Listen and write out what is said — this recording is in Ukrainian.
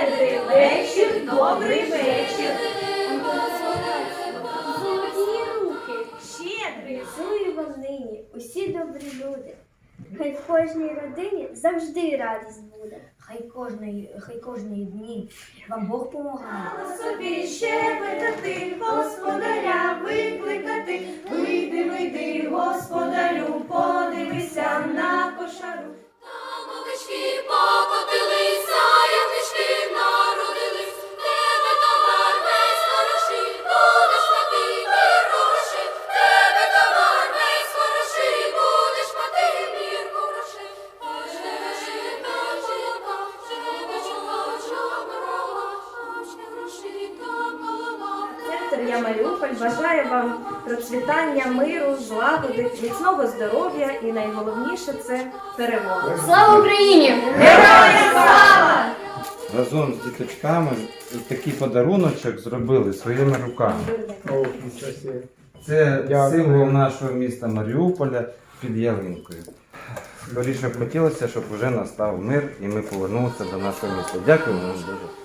Добрий вечір. Золоті руки, Щедрий. цілую вам нині, усі добрі люди. Хай в кожній родині завжди радість буде. Хай кожної, хай кожної дні вам Бог помагає. Собі щебетати, господаря Я Маріуполь бажає вам процвітання, миру, злагоди, міцного здоров'я і найголовніше це перемога. Слава Україні! разом з діточками такий подаруночок зробили своїми руками. Це символ нашого міста Маріуполя під ялинкою. Скоріше б хотілося, щоб вже настав мир і ми повернулися до нашого міста. Дякуємо вам дуже.